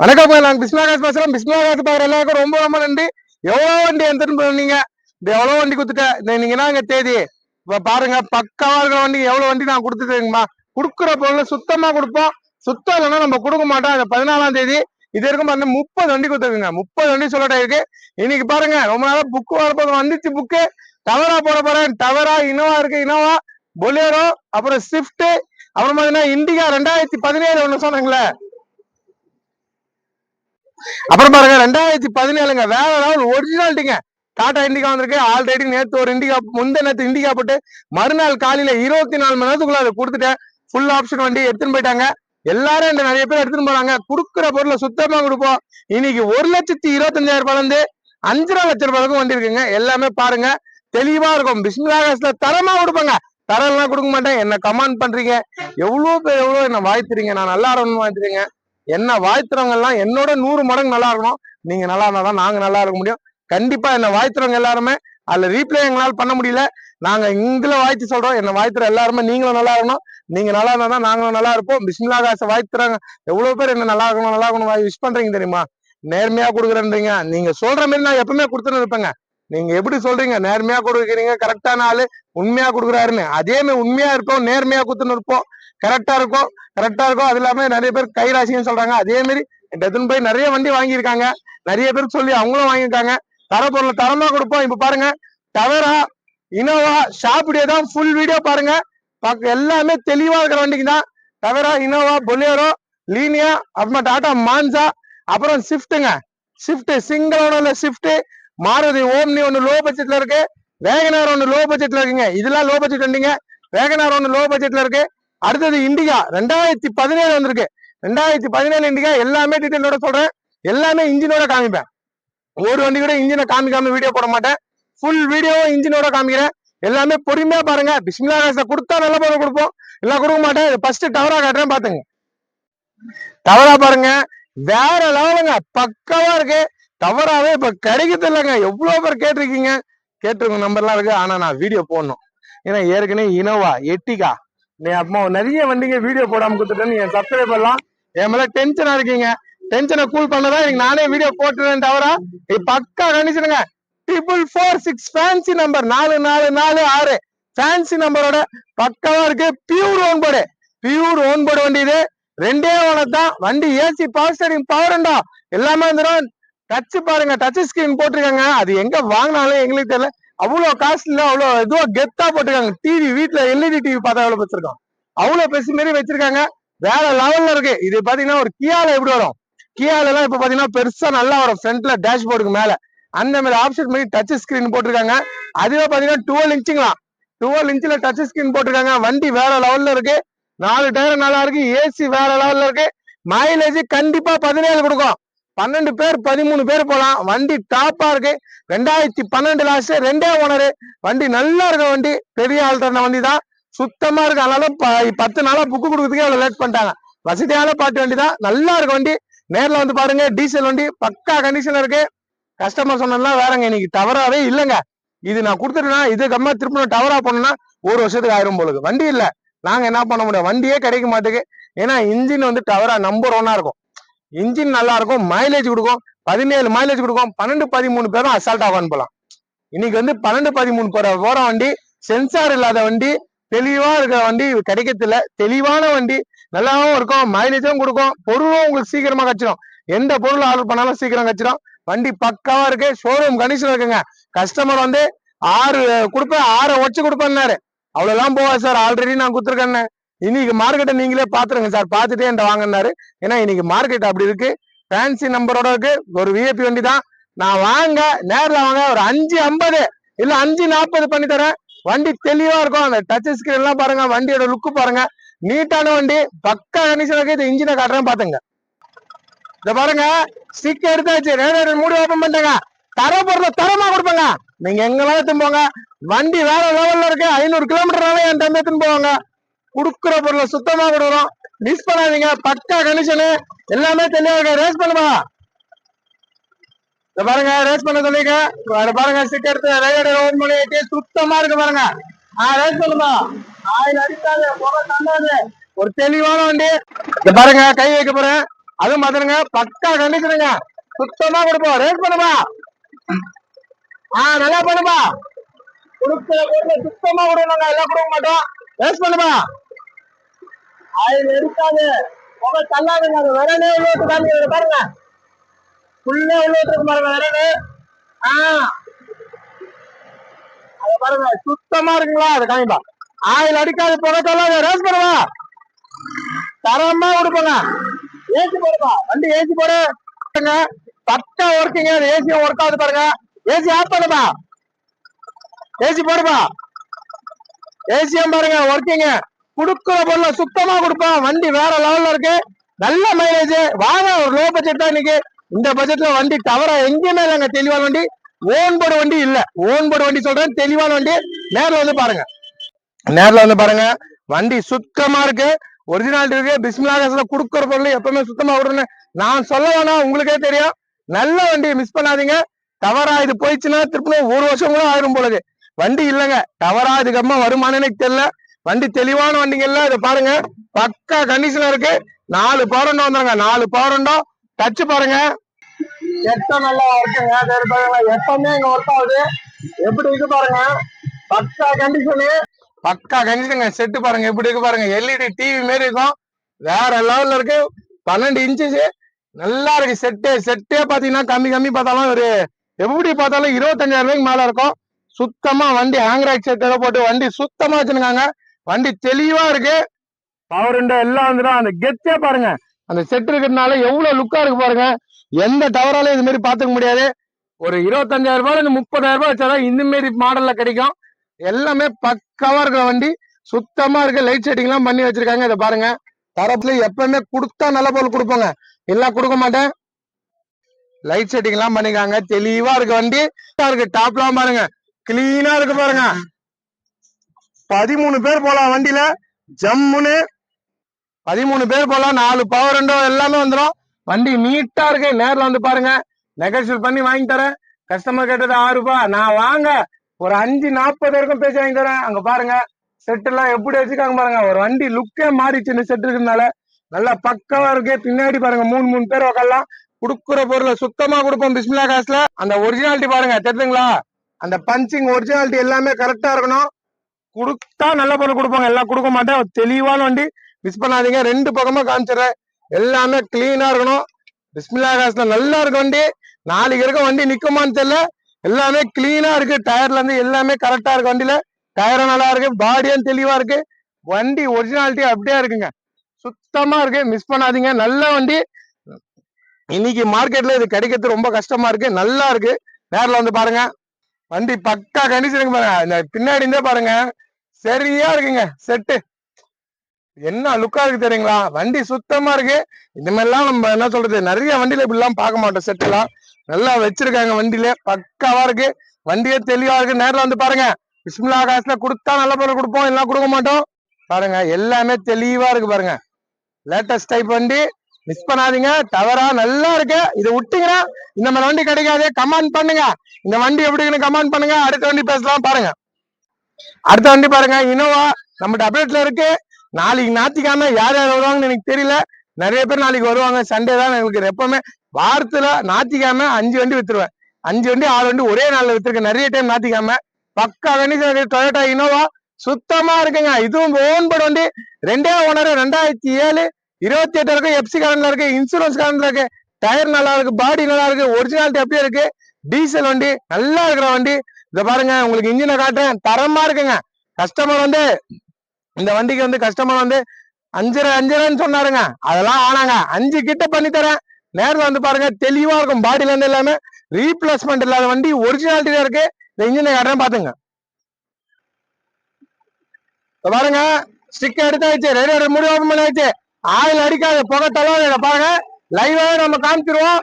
வணக்கம் நாங்க பிஸ்மிலாகாஸ் பேசுறோம் பிஸ்மிலாகாஸ் பாக்குற எல்லாருக்கும் ரொம்ப ரொம்ப நன்றி. எவ்வளவு வண்டி எடுத்துட்டு போனீங்க? இந்த எவ்வளவு வண்டி கொடுத்துட்டேன் நீங்க என்னங்க தேதி? பாருங்க பக்காவா இருக்கிற வண்டி எவ்வளவு வண்டி நான் கொடுத்துட்டேங்கம்மா. கொடுக்குற பொருள் சுத்தமா கொடுப்போம். சுத்தம் இல்லைன்னா நம்ம கொடுக்க மாட்டோம். அந்த பதினாலாம் தேதி இது வரைக்கும் பாருங்க முப்பது வண்டி கொடுத்துருக்குங்க. முப்பது வண்டி சொல்லட்டா இருக்கு இன்னைக்கு பாருங்க ரொம்ப நாளா புக்கு வரப்போது வந்துச்சு புக்கு டவரா போட போறேன். டவரா இனோவா இருக்கு இனோவா பொலேரோ அப்புறம் ஸ்விஃப்ட் அப்புறம் பாத்தீங்கன்னா இண்டிகா ரெண்டாயிரத்தி பதினேழு ஒண்ணு சொன்னாங்களே அப்புறம் பாருங்க ரெண்டாயிரத்தி பதினேழுங்க வேற லெவல் ஒரிஜினாலிட்டிங்க டாடா இண்டிகா வந்திருக்கு ஆல்ரெடி நேத்து ஒரு இண்டிகா முந்த நேத்து இண்டிகா போட்டு மறுநாள் காலையில இருபத்தி நாலு மணி நேரத்துக்குள்ள அதை கொடுத்துட்டேன். ஃபுல் ஆப்ஷன் வண்டி எடுத்துன்னு போயிட்டாங்க. எல்லாரும் இந்த நிறைய பேர் எடுத்துன்னு போறாங்க. குடுக்குற பொருளை சுத்தமா கொடுப்போம். இன்னைக்கு ஒரு லட்சத்தி இருபத்தஞ்சாயிரம் ரூபாயில இருந்து அஞ்சரை லட்சம் ரூபாய் வரைக்கும் வண்டி இருக்குங்க. எல்லாமே பாருங்க. தெளிவா இருக்கும். பிஸ்மிலாகாஸ்ல தரமா கொடுப்பாங்க. எல்லாம் கொடுக்க மாட்டேன். என்ன கமெண்ட் பண்றீங்க? எவ்வளவு பேர் எவ்வளவு என்ன வாழ்த்துறீங்க நான் நல்லா இருக்கணும்னு வாழ்த்துறீங்க என்ன வாழ்த்துறவங்க எல்லாம் என்னோட நூறு மடங்கு நல்லா இருக்கணும். நீங்க நல்லா இருந்தா தான் நாங்க நல்லா இருக்க முடியும். கண்டிப்பா என்ன வாழ்த்துறவங்க எல்லாருமே அதுல ரீப்ளே எங்களால் பண்ண முடியல. நாங்க இங்கில வாழ்த்து சொல்றோம். என்ன வாழ்த்துற எல்லாருமே நீங்களும் நல்லா இருக்கணும். நீங்க நல்லா இருந்தா தான் நாங்களும் நல்லா இருப்போம். பிஸ்மிலா காசை வாழ்த்துறாங்க எவ்வளவு பேர் என்ன நல்லா இருக்கணும் நல்லா இருக்கணும் விஷ் பண்றீங்க தெரியுமா? நேர்மையா கொடுக்குறேன்றீங்க. நீங்க சொல்ற மாதிரி நான் எப்பவுமே கொடுத்துன்னு இருப்பேங்க. நீங்க எப்படி சொல்றீங்க? நேர்மையா கொடுக்குறீங்க கரெக்டான ஆளு உண்மையா கொடுக்குறாருன்னு. அதே மாதிரி உண்மையா இருப்போம் நேர்மையா கொடுத்துன்னு இருப்போம். கரெக்டா இருக்கும் கரெக்டா இருக்கும் அது இல்லாம நிறைய பேர் கைராசின்னு சொல்றாங்க. அதே மாதிரி எடுத்துன்னு போய் நிறைய வண்டி வாங்கியிருக்காங்க. நிறைய பேர் சொல்லி அவங்களும் வாங்கியிருக்காங்க. தர பொருளை தரமா கொடுப்போம். இப்ப பாருங்க டவரா இனோவா ஷாப்பிடியே தான் ஃபுல் வீடியோ பாருங்க. பார்க்க எல்லாமே தெளிவா இருக்கிற வண்டிக்கு தான். டவரா இனோவா பொலியரோ லீனியா அப்புறமா டாடா மான்சா அப்புறம் ஷிஃப்ட்டுங்க ஷிஃப்ட் சிங்கிள் ஓனர்ல ஷிஃப்ட் மாருதி ஓம்னி ஒன்று லோ பட்ஜெட்ல இருக்கு. வேகனார் ஒன்று லோ பட்ஜெட்ல இருக்குங்க. இதெல்லாம் லோ பட்ஜெட் வண்டிங்க. வேகனார் ஒன்று லோ பட்ஜெட்ல இருக்கு. அடுத்தது இண்டிகா. ரெண்டாயிரத்தி பதினேழு வந்திருக்கு. ரெண்டாயிரத்தி பதினேழு இண்டிகா எல்லாமே டீட்டெயிலோட சொல்றேன். எல்லாமே இன்ஜினோட காமிப்பேன். ஒரு வண்டி கூட இன்ஜினை காமிக்காம வீடியோ போட மாட்டேன். ஃபுல் வீடியோவும் இன்ஜினோட காமிக்கிறேன். எல்லாமே பொறுமையா பாருங்க. பிஸ்மிலா காசை கொடுத்தா நல்ல பொருள் கொடுப்போம். எல்லாம் கொடுக்க மாட்டேன். ஃபர்ஸ்ட் டவரா காட்டுறேன் பாத்துங்க. டவரா பாருங்க. வேற லெவலுங்க. பக்கவா இருக்கு. டவராவே இப்ப கிடைக்கிறது இல்லைங்க. எவ்வளவு பேர் கேட்டிருக்கீங்க? கேட்டிருக்க நம்பர்லாம் இருக்கு. ஆனா நான் வீடியோ போடணும். ஏன்னா ஏற்கனவே இனோவா எட்டிகா நீ அம்மா நிறைய வண்டிங்க வீடியோ போடாம கொடுத்துட்டேன்னு என் சப்ஸ்கிரைப் பண்ணலாம் என் மேல டென்ஷனா இருக்கீங்க. டென்ஷனை கூல் பண்ணதான் எனக்கு நானே வீடியோ போட்டுருவேன் தவிர இது பக்கா கண்டிஷனுங்க triple four six fancy number நாலு நாலு நாலு ஆறு. ஃபேன்சி நம்பரோட பக்கமா இருக்கு. Pure own board pure own board வண்டி இது. ரெண்டே ஓனர் தான். வண்டி ஏசி பவர் ஸ்டேரிங் பவர் உண்டா எல்லாமே வந்துடும் டச் பாருங்க டச் ஸ்கிரீன் போட்டிருக்காங்க. அது எங்க வாங்கினாலும் எங்களுக்கு தெரியல. அவ்வளவு காஸ்ட்ல அவ்வளவு இதுவா கெத்தா போட்டிருக்காங்க. டிவி வீட்டுல எல்இடி டிவி பார்த்தா எவ்வளவு வச்சிருக்கோம் அவ்வளவு பெருசு மாரி வச்சிருக்காங்க. வேற லெவல்ல இருக்கு. இது பாத்தீங்கன்னா ஒரு கியால எப்படி வரும்? கியால எல்லாம் இப்ப பாத்தீங்கன்னா பெருசா நல்லா வரும். ஃப்ரண்ட்ல டேஷ்போர்டுக்கு மேல. அந்த மாதிரி ஆப்ஷன் பண்ணி டச் ஸ்கிரீன் போட்டிருக்காங்க. அதுவே பாத்தீங்கன்னா டுவெல் இன்ச்சுங்களா டுவெல் இன்ச்ல டச் ஸ்கிரீன் போட்டிருக்காங்க. வண்டி வேற லெவல்ல இருக்கு. நாலு டயர் நல்லா இருக்கு. ஏசி வேற லெவல்ல இருக்கு. மைலேஜ் கண்டிப்பா பதினேழு கொடுக்கும். பன்னெண்டு பேர் பதிமூணு பேர் போகலாம் வண்டி டாப்பா இருக்கு. ரெண்டாயிரத்தி பன்னெண்டு லாஸ்ட் ரெண்டே ஓனரு. வண்டி நல்லா இருக்க வண்டி. பெரிய ஆள் தந்த வண்டி தான் சுத்தமா இருக்கு. அதனால பத்து நாளா புக்கு கொடுக்கறதுக்கே அவ்வளவு லேட் பண்ணிட்டாங்க. வசதியான பாட்டு வண்டி தான் நல்லா இருக்க வண்டி. நேர்ல வந்து பாருங்க டீசல் வண்டி. பக்கா கண்டிஷன் இருக்கு. கஸ்டமர் சொன்னதுலாம் வேறங்க. இன்னைக்கு டவராவே இல்லைங்க. இது நான் கொடுத்துட்டேன்னா இது கம்மா திரும்ப டவரா போனோம்னா ஒரு வருஷத்துக்கு ஆயிரம் போலுக்கு. வண்டி இல்ல. நாங்க என்ன பண்ண முடியும்? வண்டியே கிடைக்க மாட்டேங்குது. ஏன்னா இன்ஜின் வந்து டவரா நம்பர் ஒன்னா இருக்கும். இன்ஜின் நல்லா இருக்கும் மைலேஜ் கொடுக்கும். பதினேழு மைலேஜ் கொடுக்கும். பன்னெண்டு பதிமூணு பேரும் அசால்ட்டாக உட்காந்து போகலாம். இன்னைக்கு வந்து பன்னெண்டு பதிமூணு போற போற வண்டி சென்சார் இல்லாத வண்டி தெளிவா இருக்கிற வண்டி கிடைக்கிறதில்ல. தெளிவான வண்டி நல்லாவும் இருக்கும் மைலேஜும் கொடுக்கும். பொருளும் உங்களுக்கு சீக்கிரமா கிடைச்சிடும். எந்த பொருள் ஆர்டர் பண்ணாலும் சீக்கிரம் கிடைச்சிடும். வண்டி பக்காவா இருக்கு. ஷோரூம் கண்டிஷன் இருக்குங்க. கஸ்டமர் வந்து ஆறு கொடுப்பேன் ஆறை வச்சு கொடுப்பேன்னாரு. அவ்வளவுலாம் போவா சார் ஆல்ரெடி நான் கொடுத்துருக்கேன்னு. இன்னைக்கு மார்க்கெட்டை நீங்களே பாத்துருங்க சார் பார்த்துட்டே என்கிட்ட வாங்கினாரு. ஏன்னா இன்னைக்கு மார்க்கெட் அப்படி இருக்கு. ஃபேன்சி நம்பரோட இருக்கு. ஒரு விஐபி வண்டி தான். நான் வாங்க நேரில் வாங்க ஒரு அஞ்சு ஐம்பது இல்ல அஞ்சு நாற்பது பண்ணி தரேன். வண்டி தெளிவா இருக்கும். அந்த டச் ஸ்கிரீன் எல்லாம் பாருங்க. வண்டியோட லுக்கு பாருங்க. நீட்டான வண்டி. பக்கா கண்டிஷன் இருக்கு இந்த இன்ஜினை காட்டுறேன் பாத்துங்க. இத பாருங்க. ஸ்டிக் எடுத்தாச்சு. ரேடியேட்டர் மூடி ஓபன் பண்ணிட்டேங்க. தர பொருளை தரமா கொடுப்பாங்க. நீங்க எங்கெல்லாம் எடுத்துன்னு போங்க. வண்டி வேற லெவல்ல இருக்கு. ஐநூறு கிலோமீட்டர்னால என் தம்பி எடுத்துன்னு போவாங்க. குடுக்குற பொருளை சுத்தமா கொடுக்குறோம் மிஸ் பண்ணாதீங்க. பக்கா கண்டிஷனு எல்லாமே தெளிவாக இருக்கு? ரேஸ் பண்ணுமா? இந்த பாருங்க. ரேஸ் பண்ண சொல்லிங்க அதை பாருங்க. ஸ்டிக் எடுத்து ரேடியேட்டர் ஓபன் பண்ணி ஏத்தி சுத்தமா இருக்கு பாருங்க. ஆ ரேஸ் பண்ணுமா? ஆயில் அடிக்காது. புகை தந்தாது. ஒரு தெளிவான வண்டி. இந்த பாருங்க. கை வைக்க போறேன். அதுவும் பாத்துருங்க பக்கா கண்டிஷனுங்க சுத்தமா கொடுப்போம். ரேட் பண்ணுமா? ஆ நல்லா பண்ணுமா? கொடுக்குற சுத்தமா கொடுக்கணுங்க. எல்லாம் கொடுக்க மாட்டோம். ரேஸ் பண்ணுமா? ஆயில் எடுக்காது புகை தள்ளாதுங்க அது விரலே உள்ளோட்டு காமிக்கிறது பாருங்க. ஃபுல்லா உள்ளோட்டு இருக்கு பாருங்க விரலு. ஆ. அது பாருங்க சுத்தமா இருக்குங்களா? அது காமிப்பா ஆயில் அடிக்காது புகை தள்ளாது. ரேஸ் பண்ணுவா தரமா கொடுப்போங்க ஏசி போடுப்பா. வண்டி ஏசி போடு. பாருங்க, பக்கா ஒர்க்கிங்க ஏசி ஒர்க் ஆகுது பாருங்க. ஏசி ஆஃப் பண்ணுப்பா. ஏசி போடுப்பா. ஏசியம் பாருங்க ஒர்க்கிங்க கொடுக்குற பொருளை சுத்தமா கொடுப்போம் வண்டி வேற லெவல்ல இருக்கு. நல்ல மைலேஜ் வாங்க ஒரு லோ பட்ஜெட் தான் இன்னைக்கு. இந்த பட்ஜெட்ல வண்டி தவிர எங்கேயுமே இல்லைங்க. தெளிவான வண்டி. ஓன் போர்டு வண்டி இல்ல. ஓன் போர்டு வண்டி சொல்றேன். தெளிவான வண்டி. நேர்ல வந்து பாருங்க. நேர்ல வந்து பாருங்க. வண்டி சுத்தமா இருக்கு. ஒரிஜினாலிட்டி இருக்கு. பிஸ்மிலாகஸ்ல கொடுக்குற பொருள் எப்பவுமே சுத்தமா விடுறேன்னு நான் சொல்ல வேணாம் உங்களுக்கே தெரியும். நல்ல வண்டியை மிஸ் பண்ணாதீங்க. தவறா இது போயிடுச்சுன்னா திருப்பி ஒரு வருஷம் கூட ஆயிரும் போலது வண்டி இல்லைங்க. தவறா இதுக்கப்புறமா அம்மா எனக்கு தெரியல. வண்டி தெளிவான வண்டிங்கல்ல இதை பாருங்க. பக்கா கண்டிஷன் இருக்கு. நாலு பவரண்டோ வந்துருங்க. நாலு பவரண்டோ டச் பாருங்க. எட்ட நல்லா இருக்குங்க. சரி பாருங்க. எப்பவுமே இங்க ஒர்க் ஆகுது. எப்படி இருக்கு பாருங்க. பக்கா கண்டிஷனு பக்கா கண்டிஷனுங்க செட்டு பாருங்க. எப்படி இருக்கு பாருங்க. எல்இடி டிவி மாரி இருக்கும். வேற லெவல்ல இருக்கு. பன்னெண்டு இன்ச்சஸ் நல்லா இருக்கு. செட்டு செட்டே பாத்தீங்கன்னா கம்மி கம்மி பார்த்தாலும் ஒரு எப்படி பார்த்தாலும் இருபத்தஞ்சாயிரம் ரூபாய்க்கு மேல இருக்கும். சுத்தமா வண்டி ஹேங்கராக் செட் போட்டு வண்டி சுத்தமா வச்சிருக்காங்க. வண்டி தெளிவா இருக்கு. பவர் விண்டோ எல்லாம் வந்துடும் அந்த கெத்தே பாருங்க. அந்த செட் இருக்கிறதுனால எவ்வளவு லுக்கா இருக்கு பாருங்க. எந்த டவராலையும் இது மாதிரி பாத்துக்க முடியாது. ஒரு இருபத்தஞ்சாயிரம் ரூபாய் இந்த முப்பதாயிரம் ரூபாய் வச்சாதான் இந்த மாதிரி மாடல்ல கிடைக்கும். எல்லாமே பக்காவா இருக்கிற வண்டி. சுத்தமா இருக்கு லைட் செட்டிங் எல்லாம் பண்ணி வச்சிருக்காங்க. இதை பாருங்க. தரப்புல எப்பவுமே கொடுத்தா நல்ல பொருள் கொடுப்பாங்க. எல்லாம் கொடுக்க மாட்டேன். லைட் செட்டிங் எல்லாம் பண்ணிருக்காங்க. தெளிவா இருக்கு வண்டி. இருக்கு டாப்லாம் பாருங்க. கிளீனா இருக்கு பாருங்க. பதிமூணு பேர் போலாம் வண்டியில. ஜம்முன்னு. பதிமூணு பேர் போலாம். நாலு பவர் ரெண்டோ எல்லாமே வந்துடும் வண்டி நீட்டா இருக்கு. நேர்ல வந்து பாருங்க. நெகோசியல் பண்ணி வாங்கி தரேன். கஸ்டமர் கேட்டது ஆறு ரூபாய் நான் வாங்க. ஒரு அஞ்சு நாற்பது வரைக்கும் பேசி வாங்கி தரேன். அங்க பாருங்க. செட் எல்லாம் எப்படி வச்சுக்காங்க பாருங்க. ஒரு வண்டி லுக்கே மாறிச்சு இந்த செட் இருக்கிறதுனால. நல்லா பக்கவா இருக்கு. பின்னாடி பாருங்க. மூணு மூணு பேர் உக்காரலாம். குடுக்குற பொருளை சுத்தமா கொடுப்போம் பிஸ்மிலா காசுல. அந்த ஒரிஜினாலிட்டி பாருங்க. தெரியுதுங்களா? அந்த பஞ்சிங் ஒரிஜினாலிட்டி எல்லாமே கரெக்டா இருக்கணும். கொடுத்தா நல்ல பொருள் கொடுப்பாங்க. எல்லாம் கொடுக்க மாட்டேன். தெளிவான வண்டி. மிஸ் பண்ணாதீங்க. ரெண்டு பக்கமா காமிச்சிடுறேன். எல்லாமே கிளீனா இருக்கணும். பிஸ்மில்லா காசுல நல்லா இருக்கு வண்டி. நாளைக்கு இருக்க வண்டி நிக்குமான்னு தெரியல. எல்லாமே கிளீனா இருக்கு. டயர்ல இருந்து எல்லாமே கரெக்டா இருக்கு வண்டியில. டயரும் நல்லா இருக்கு. பாடியும் தெளிவா இருக்கு. வண்டி ஒரிஜினாலிட்டி அப்படியே இருக்குங்க. சுத்தமா இருக்கு. மிஸ் பண்ணாதீங்க. நல்ல வண்டி. இன்னைக்கு மார்க்கெட்ல இது கிடைக்கிறது ரொம்ப கஷ்டமா இருக்கு. நல்லா இருக்கு. நேரில் வந்து பாருங்க. வண்டி பக்கா கண்டிஷனுக்கு பாருங்க. இந்த பின்னாடி இருந்தே பாருங்க. சரியா இருக்குங்க. செட்டு. என்ன லுக்கா இருக்கு தெரியுங்களா? வண்டி சுத்தமா இருக்கு. இந்த மாதிரிலாம் நம்ம என்ன சொல்றது? நிறைய வண்டியில இப்படிலாம் பார்க்க மாட்டோம். செட்டுலாம் எல்லாம். நல்லா வச்சிருக்காங்க வண்டியில. பக்காவா இருக்கு. வண்டியே தெளிவா இருக்கு. நேரில் வந்து பாருங்க. விஸ்மிலா காசுல கொடுத்தா நல்ல பொருள் கொடுப்போம். எல்லாம் கொடுக்க மாட்டோம். பாருங்க. எல்லாமே தெளிவா இருக்கு பாருங்க. லேட்டஸ்ட் டைப் வண்டி. மிஸ் பண்ணாதீங்க. தவறா நல்லா இருக்கு. இதை விட்டீங்கன்னா இந்த மாதிரி வண்டி கிடைக்காது. கமெண்ட் பண்ணுங்க. இந்த வண்டி எப்படின்னு கமாண்ட் கமெண்ட் பண்ணுங்க. அடுத்த வண்டி பேசலாம் பாருங்க. அடுத்த வண்டி பாருங்க. இனோவா நம்ம அப்டேட்ல இருக்கு. நாளைக்கு ஞாயிற்றுக்கிழமை யார் யார் வருவாங்கன்னு எனக்கு தெரியல. நிறைய பேர் நாளைக்கு வருவாங்க. சண்டே தான் எங்களுக்கு எப்பவுமே. வாரத்துல ஞாயிற்றுக்கிழமை அஞ்சு வண்டி வித்துருவேன். அஞ்சு வண்டி ஆறு வண்டி ஒரே நாள்ல வித்துருக்கேன். நிறைய டைம் ஞாயிற்றுக்கிழமை. பக்கா வண்டி டொயோட்டா இனோவா சுத்தமா இருக்குங்க. இதுவும் ஓன்படு வண்டி. ரெண்டே ஓனர் ரெண்டாயிரத்தி ஏழு இருபத்தி எட்டு இருக்கு எப்சி கரண்ட்ல இருக்கு இன்சூரன்ஸ் கரண்ட்ல இருக்கு டயர் நல்லா இருக்கு பாடி நல்லா இருக்கு ஒரிஜினாலிட்டி அப்படியே இருக்கு டீசல் வண்டி நல்லா இருக்கிற வண்டி. இத பாருங்க உங்களுக்கு இன்ஜினை காட்டுறேன். தரமா இருக்குங்க. கஸ்டமர் வந்து இந்த வண்டிக்கு வந்து கஸ்டமர் வந்து அஞ்சரை அஞ்சரைன்னு சொன்னாருங்க. அதெல்லாம் ஆனாங்க. அஞ்சு கிட்ட பண்ணி தரேன். நேரில் வந்து பாருங்க தெளிவா இருக்கும். பாடியில இருந்து எல்லாமே ரீப்ளேஸ்மெண்ட் இல்லாத வண்டி ஒரிஜினாலிட்டி இருக்கு. இந்த இன்ஜினை காட்டுறேன் பாத்துங்க. பாருங்க ஸ்டிக் எடுத்தாச்சு. ரேடியோ முடி ஓபன் பண்ணியாச்சு ஆயில் அடிக்காத புகை தள்ளாத பாருங்க. லைவாவே நம்ம காமிச்சிருவோம்.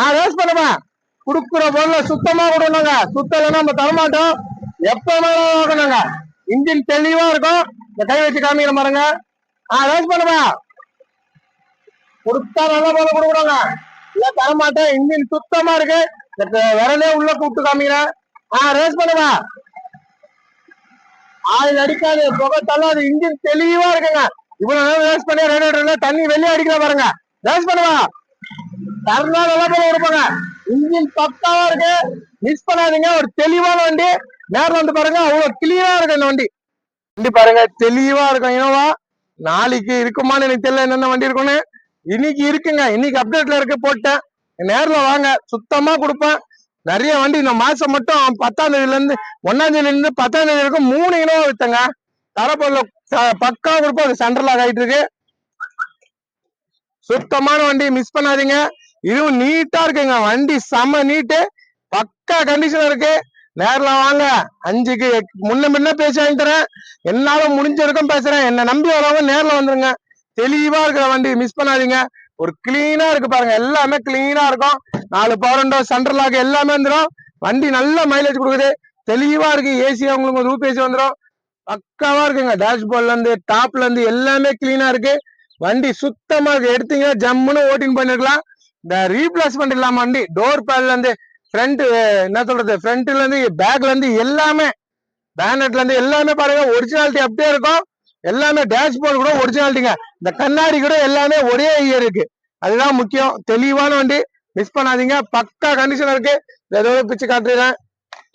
ஆ ரேஸ் பண்ணுமா? குடுக்குற பொருளை சுத்தமா கொடுக்கணுங்க. சுத்தம் இல்லைன்னா நம்ம தரமாட்டோம். எப்பவுமே வாங்கணுங்க. இன்ஜின் தெளிவா இருக்கும். இந்த கை வச்சு காமிக்கிற பாருங்க. ஆ ரேஸ் பண்ணுமா? கொடுத்தா நல்ல பொருள் கொடுக்கணுங்க. இல்ல தரமாட்டேன். இன்ஜின் சுத்தமா இருக்கு. இந்த விரலே உள்ள கூப்பிட்டு காமிக்கிறேன். ஆ ரேஸ் பண்ணுங்க ஆயில் அடிக்காது புகை தள்ளாது இன்ஜின் தெளிவா இருக்குங்க. இவ்வளவு நேரம் வேஸ்ட் பண்ணி ரேடியேட்டர்ல தண்ணி வெளியே அடிக்கல பாருங்க. வேஸ்ட் பண்ணுவா தரனா நல்லா போல இருப்பாங்க இன்ஜின் பக்காவா இருக்கு. மிஸ் பண்ணாதீங்க. ஒரு தெளிவான வண்டி. நேரில் வந்து பாருங்க. அவ்வளவு கிளியரா இருக்கு இந்த வண்டி. வண்டி பாருங்க. தெளிவா இருக்கும். இனோவா நாளைக்கு இருக்குமான்னு எனக்கு தெரியல என்னென்ன வண்டி இருக்குன்னு இன்னைக்கு இருக்குங்க. இன்னைக்கு அப்டேட்ல இருக்கு. போட்டேன். நேர்ல வாங்க. சுத்தமா கொடுப்பேன். நிறைய வண்டி. இந்த மாசம் மட்டும் பத்தாம் தேதியில இருந்து ஒன்னாம் தேதியில இருந்து பத்தாம் தேதி வரைக்கும் மூணு இனோவா வித்தங்க. தரப்பொருள் பக்கா கொடுப்போம் அது சென்ட்ரல் ஆகிட்டு இருக்கு. சுத்தமான வண்டி மிஸ் பண்ணாதீங்க. இதுவும் நீட்டா இருக்குங்க. வண்டி செம நீட்டு பக்கா கண்டிஷன் இருக்கு. நேரில் வாங்க. அஞ்சுக்கு முன்ன முன்ன பேசி வாங்கி தரேன். என்னால முடிஞ்ச வரைக்கும் பேசுறேன். என்ன நம்பி வரவங்க நேரில் வந்துருங்க. தெளிவா இருக்கிற வண்டி மிஸ் பண்ணாதீங்க. ஒரு கிளீனா இருக்கு பாருங்க. எல்லாமே கிளீனா இருக்கும். நாலு பவரண்டோ சென்ட்ரல் லாக் எல்லாமே வந்துடும் வண்டி நல்ல மைலேஜ் கொடுக்குது. தெளிவா இருக்கு. ஏசி உங்களுக்கு ரூப் ஏசி வந்துடும் பக்காவா இருக்குங்க. டேஷ்போர்ட்ல இருந்து டாப்ல இருந்து எல்லாமே கிளீனா இருக்கு. வண்டி சுத்தமா இருக்கு. எடுத்தீங்கன்னா ஜம்முன்னு ஓட்டிங் பண்ணிருக்கலாம் இந்த ரீப்ளேஸ்மெண்ட் இல்லாம வண்டி. டோர் பேட்ல இருந்து ஃப்ரண்ட் என்ன சொல்றது? ஃப்ரண்ட்ல இருந்து பேக்ல இருந்து எல்லாமே பேனட்ல இருந்து எல்லாமே பாருங்க. ஒரிஜினாலிட்டி அப்படியே இருக்கும். எல்லாமே டேஷ்போர்டு கூட ஒரிஜினாலிட்டிங்க இந்த கண்ணாடி கூட எல்லாமே ஒரே இயர் இருக்கு. அதுதான் முக்கியம். தெளிவான வண்டி. மிஸ் பண்ணாதீங்க. பக்கா கண்டிஷன் இருக்கு. ஏதோ பிச்சு காட்டுறேன்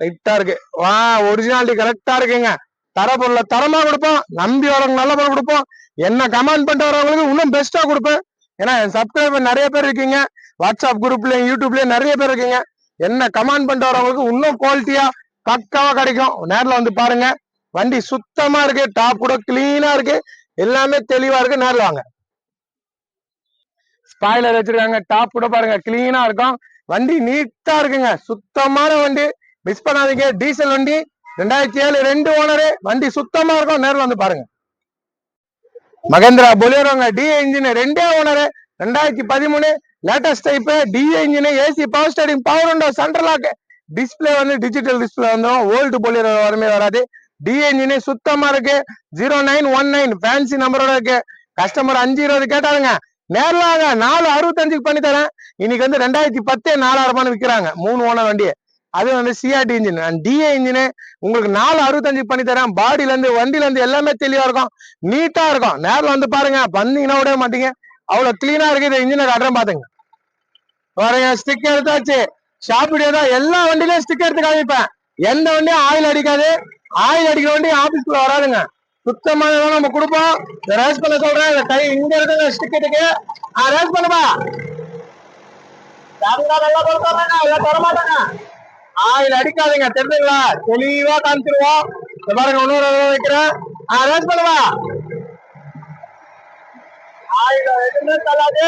ரைட்டா இருக்கு. வா ஒரிஜினாலிட்டி கரெக்டா இருக்குங்க. தர பொருளை தரமா கொடுப்போம் நம்பி வரவங்க நல்ல பொருள் கொடுப்போம். என்ன கமெண்ட் பண்ணிட்டு வரவங்களுக்கு இன்னும் பெஸ்டா கொடுப்பேன். ஏன்னா என் சப்ஸ்கிரைபர் நிறைய பேர் இருக்கீங்க. வாட்ஸ்அப் குரூப்லயும் யூடியூப்லயும் நிறைய பேர் இருக்கீங்க. என்ன கமெண்ட் பண்ணிட்டு வரவங்களுக்கு இன்னும் குவாலிட்டியா பக்காவா கிடைக்கும். நேரில் வந்து பாருங்க. வண்டி சுத்தமா இருக்கு டாப் கூட கிளீனா இருக்கு. எல்லாமே தெளிவா இருக்கு. நேரில் வாங்க. ஸ்பாய்லர் வச்சிருக்காங்க. டாப் கூட பாருங்க கிளீனா இருக்கும். வண்டி நீட்டா இருக்குங்க. சுத்தமான வண்டி. மிஸ் பண்ணாதீங்க. டீசல் வண்டி. ரெண்டாயிரத்தி ஏழு ரெண்டு ஓனரு. வண்டி சுத்தமா இருக்கும். நேரில் வந்து பாருங்க. மகேந்திரா பொலியரோங்க டி இன்ஜின் ரெண்டே ஓனரு. ரெண்டாயிரத்தி பதிமூணு latest type D engine AC power steering power window central lock lock display வந்து டிஜிட்டல் டிஸ்பிளே வந்துடும் ஓல்டு பொலியரோ வரமே வராது. டி இன்ஜின் சுத்தமா இருக்கு. Zero nine one nine fancy நம்பரோட இருக்கு. கஸ்டமர் அஞ்சு இருபது கேட்டாருங்க. நேரில் நாலு அறுபத்தஞ்சுக்கு பண்ணி தரேன் இன்னைக்கு வந்து ரெண்டாயிரத்தி பத்தே நாலாயிரம் ரூபான்னு விற்கிறாங்க மூணு ஓனர் வண்டியை. அது வந்து சிஆர்டி இன்ஜின் டிஏ இன்ஜினு உங்களுக்கு நாலு அறுபத்தஞ்சு பண்ணி தரேன். பாடியில இருந்து வண்டில இருந்து எல்லாமே தெளிவா இருக்கும். நீட்டா இருக்கும். நேரில் வந்து பாருங்க. வந்தீங்கன்னா விட மாட்டீங்க. அவ்வளவு கிளீனா இருக்கு இந்த இன்ஜினை காட்டுறேன் பாத்துங்க. பாருங்க ஸ்டிக்கர் எடுத்தாச்சு. ஷாப்பிடியோ தான் எல்லா வண்டிலயும் ஸ்டிக்கர் எடுத்து காமிப்பேன். எந்த வண்டியும் ஆயில் அடிக்காது. ஆயில் அடிக்கிற வண்டி ஆபீஸ்க்குள்ள வராதுங்க. சுத்தமானதான் நம்ம கொடுப்போம். ரேஸ் பண்ண சொல்றேன். இந்த கை இங்க இருக்கிற ஸ்டிக்கெட்டுக்கு ரேஸ் பண்ணுப்பா. நல்லா பொறுத்தாங்க இல்ல தரமாட்டாங்க. ஆயில் அடிக்காதீங்க தெரிஞ்சுங்களா? தெளிவா காமிச்சிருவோம். பாருங்க இன்னொரு வைக்கிறேன். ரேஸ் பண்ணுவா ஆயில் எதுவுமே தள்ளாது.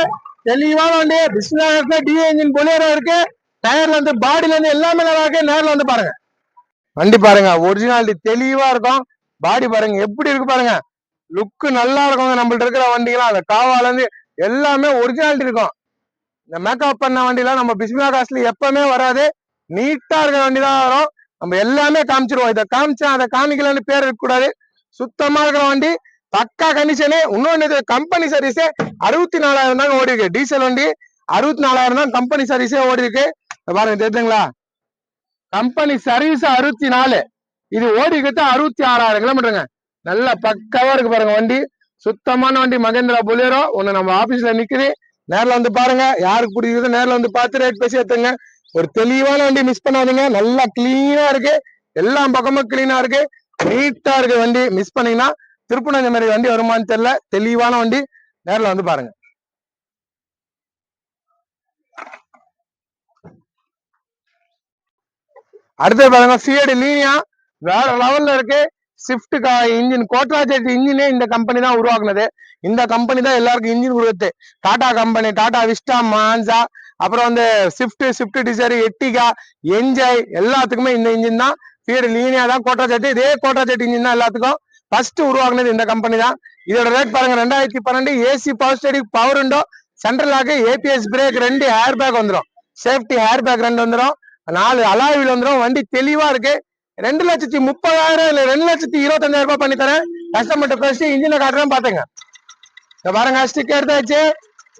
தெளிவான வண்டி பிஸ்னஸ் டி இன்ஜின் பொலியரா இருக்கு. டயர்ல இருந்து பாடியில இருந்து எல்லாமே நல்லா இருக்கு. நேர்ல வந்து பாருங்க. வண்டி பாருங்க ஒரிஜினாலிட்டி தெளிவா இருக்கும். பாடி பாருங்க எப்படி இருக்கு பாருங்க. லுக்கு நல்லா இருக்கும் நம்மள்ட்ட இருக்கிற வண்டிகளாம் அந்த காவால இருந்து எல்லாமே ஒரிஜினாலிட்டி இருக்கும். இந்த மேக்கப் பண்ண வண்டிலாம் நம்ம பிஸ்மிலா காசுல எப்பவுமே வராது. நீட்டா இருக்கிற வண்டி தான் வரும். நம்ம எல்லாமே காமிச்சிருவோம். இதை காமிச்சா அதை காமிக்கலன்னு பேர் இருக்கக்கூடாது. சுத்தமா இருக்கிற வண்டி பக்கா கண்டிஷனு இன்னொன்னு கம்பெனி சர்வீஸே அறுபத்தி நாலாயிரம் தாங்க ஓடி இருக்கு. டீசல் வண்டி அறுபத்தி நாலாயிரம் தான் கம்பெனி சர்வீஸே ஓடி இருக்கு. பாருங்க தெரியுதுங்களா கம்பெனி சர்வீஸ் அறுபத்தி நாலு இது ஓடிக்கிட்டு அறுபத்தி ஆறாயிரம் கிலோமீட்டருங்க நல்ல பக்காவா இருக்கு பாருங்க வண்டி. சுத்தமான வண்டி மகேந்திரா புலியரோ ஒண்ணு நம்ம ஆபீஸ்ல நிக்குது. நேர்ல வந்து பாருங்க. யாருக்கு பிடிக்குதோ நேர்ல வந்து பார்த்து ரேட் பேசி எடுத்துங்க. ஒரு தெளிவான வண்டி மிஸ் பண்ணாதீங்க. நல்லா கிளீனா இருக்கு. எல்லா பக்கமும் கிளீனா இருக்கு. நீட்டா இருக்கு வண்டி. மிஸ் பண்ணீங்கன்னா திருப்பணம் இந்த மாதிரி வண்டி வருமானு தெரியல. தெளிவான வண்டி. நேர்ல வந்து பாருங்க. அடுத்து பாருங்க சிஏடி லீனியா வேற லெவல்ல இருக்கு. ஸ்விஃப்ட் இன்ஜின் கோட்ராஜெட் இன்ஜினே இந்த கம்பெனி தான் உருவாக்குனது. இந்த கம்பெனி தான் எல்லாருக்கும் இன்ஜின் கொடுக்குது Tata company Tata Vista Manza அப்புறம் வந்து Swift Swift Dzire Ertiga Enjoy எல்லாத்துக்குமே இந்த இன்ஜின் தான். ஃபீடு லீனியா தான் கோட்டா செட்டு இதே கோட்டா ஜெட் இன்ஜின் தான் எல்லாத்துக்கும். ஃபர்ஸ்ட் உருவாக்குனது இந்த கம்பெனி தான். இதோட ரேட் பாருங்க ரெண்டாயிரத்தி பன்னெண்டு AC power steering power window? Central lock ABS brake ரெண்டு ஹேர் பேக் வந்துடும் சேஃப்டி ஹேர் பேக் ரெண்டு வந்துடும் நாலு அலாவில் வந்துடும் வண்டி தெளிவா இருக்கு. ரெண்டு லட்சத்தி முப்பதாயிரம் இல்ல ரெண்டு லட்சத்தி இருபத்தஞ்சாயிரம் ரூபாய் பண்ணி தரேன் கஷ்டப்பட்டு பேசி இன்ஜினை காட்டுறேன் பாத்துங்க. பாருங்க ஸ்டிக் எடுத்தாச்சு